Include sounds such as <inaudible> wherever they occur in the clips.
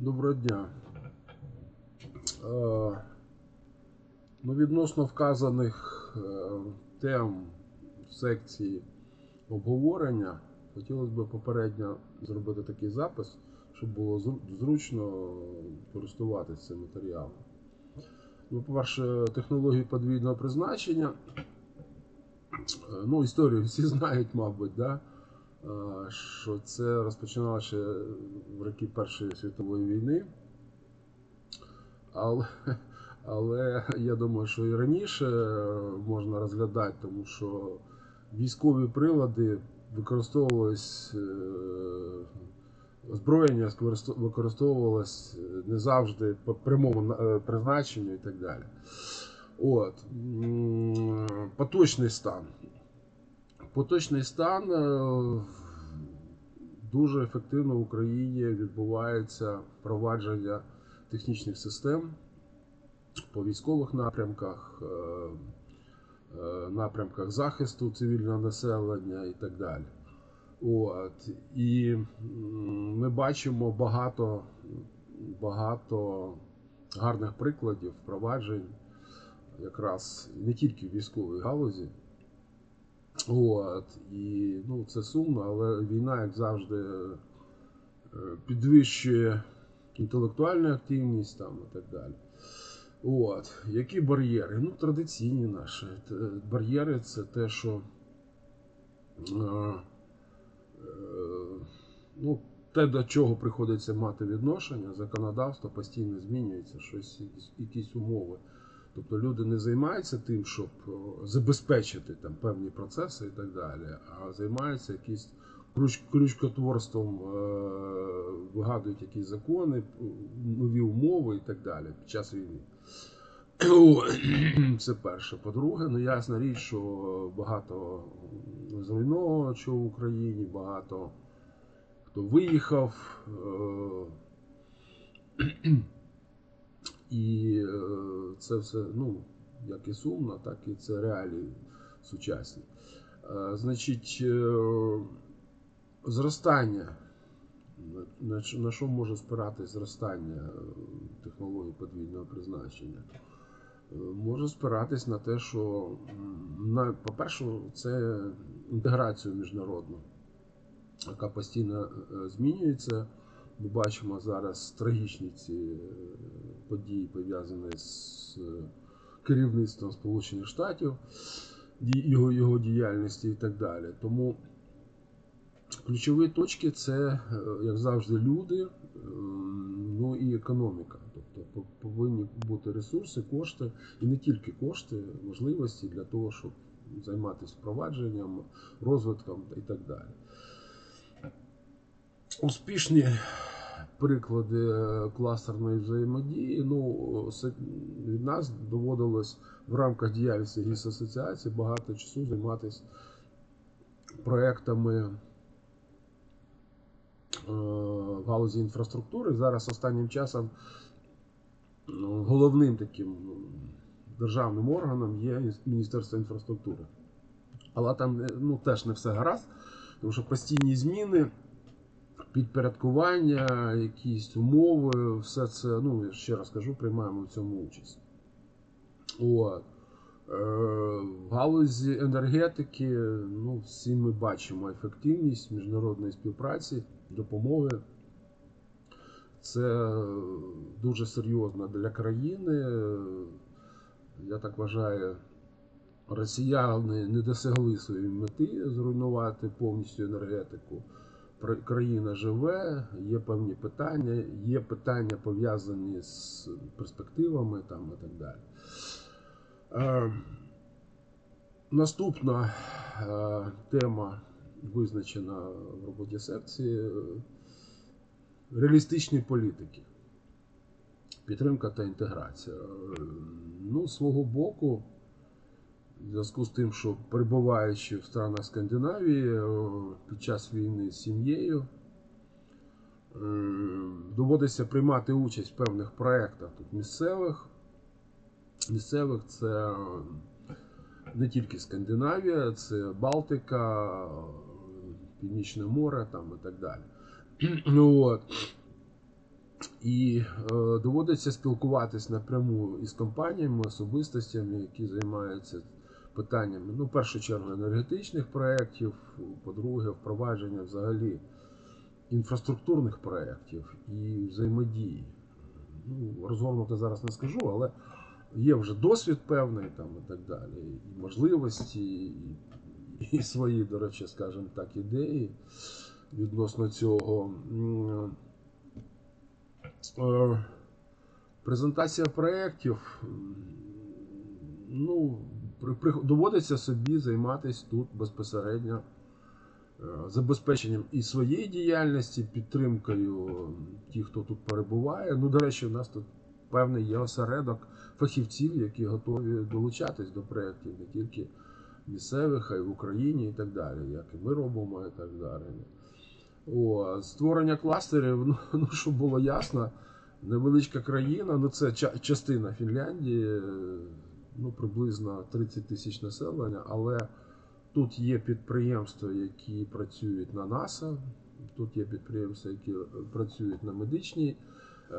Доброго дня. Е, Ну, відносно вказаних е, тем в секції обговорення, хотілося б попередньо зробити такий запис, щоб було зручно користуватися цим матеріалом. Ну, по-перше, технології подвійного призначення. Е, Ну, історію всі <laughs> знають, мабуть, да? Що це розпочиналося в роки Першої світової війни. Але, але я думаю, що і раніше можна розглядати, тому що військові прилади використовувались, е, озброєння використовувалось не завжди по прямому е, призначенню і так далі. От. Поточний стан. Поточний стан е, дуже ефективно в Україні відбувається впровадження технічних систем по військових напрямках, е, е, напрямках захисту цивільного населення і так далі. От. І ми бачимо багато, багато гарних прикладів впроваджень якраз не тільки в військовій галузі. От, і ну, це сумно, але війна, як завжди, е, підвищує інтелектуальну активність там, і так далі. От. Які бар'єри? Ну, традиційні наші. Бар'єри це те, що е, е, ну, те, до чого приходиться мати відношення, законодавство постійно змінюється, щось, якісь- якісь умови. Тобто люди не займаються тим, щоб забезпечити там певні процеси і так далі, а займаються якісь круч- крючкотворством, е, вигадують якісь закони, нові умови і так далі під час війни. <clears throat> Це перше. По-друге, ну ясна річ, що багато зруйновано в Україні, багато хто виїхав. І е, це все, ну, як і сумно, так і це реалії сучасні. Е, Значить, е, зростання. На- що- може спиратись зростання технологій подвійного призначення? Може спиратись на те, що, по-перше, це інтеграцію міжнародну, яка постійно змінюється. Ми бачимо зараз трагічні ці е, події, пов'язані з е, керівництвом Сполучених Штатів, його, його діяльності і так далі. Тому ключові точки це, е, як завжди, люди, ну і економіка. Тобто повинні бути ресурси, кошти, і не тільки кошти, можливості для того, щоб займатися впровадженням, розвитком і так далі. Успішні приклади е, кластерної взаємодії. Ну, від нас доводилось в рамках діяльності ГІС асоціації багато часу займатися проектами е, в галузі інфраструктури. Зараз останнім часом ну, головним таким ну, державним органом є Міністерство інфраструктури. Але там е, ну, теж не все гаразд, тому що постійні зміни підпорядкування, якісь умови, все це, ну, я ще раз кажу, приймаємо в цьому участь. От. Е, В галузі енергетики, ну, всі ми бачимо ефективність міжнародної співпраці, допомоги. Це дуже серйозно для країни. Я так вважаю, росіяни не досягли своєї мети зруйнувати повністю енергетику. Країна живе, є певні питання, є питання пов'язані з перспективами там, і так далі. Е, наступна е, тема визначена в роботі секції е, реалістичні політики. Підтримка та інтеграція. Е, Ну, свого боку, в зв'язку з тим, що перебуваючи в странах Скандинавії е, під час війни з сім'єю, е, доводиться приймати участь в певних проєктах тут місцевих. Місцевих це не тільки Скандинавія, це Балтика, е, Північне море там і так далі. Ну, от. І е, доводиться спілкуватись напряму із компаніями, особистостями, які займаються питаннями, ну, в першу чергу, енергетичних проєктів, по-друге, впровадження взагалі інфраструктурних проєктів і взаємодії. Ну, розгорнуто зараз не скажу, але є вже досвід певний там і так далі, і можливості, і, і свої, до речі, скажімо так, ідеї відносно цього. Е, Презентація проєктів, ну, доводиться собі займатися тут безпосередньо е, забезпеченням і своєї діяльності, підтримкою тих, хто тут перебуває. Ну, до речі, у нас тут певний є осередок фахівців, які готові долучатись до проєктів не тільки місцевих, а й в Україні і так далі, як і ми робимо, і так далі. О, створення кластерів, ну, <laughs> ну щоб було ясно, невеличка країна, ну це частина Фінляндії, е, ну приблизно 30 тисяч населення, але тут є підприємства, які працюють на НАСА, тут є підприємства, які працюють на медичній, е,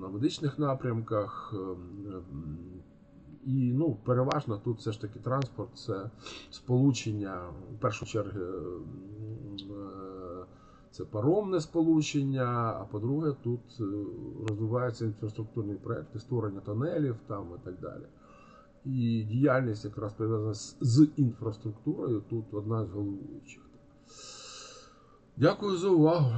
на медичних напрямках. е, І ну, переважно тут все ж таки транспорт це сполучення, в першу чергу, е, це паромне сполучення, а по-друге, тут розвиваються інфраструктурні проекти, створення тонелів там і так далі. І діяльність якраз пов'язана з, інфраструктурою тут одна з головуючих. Дякую за увагу.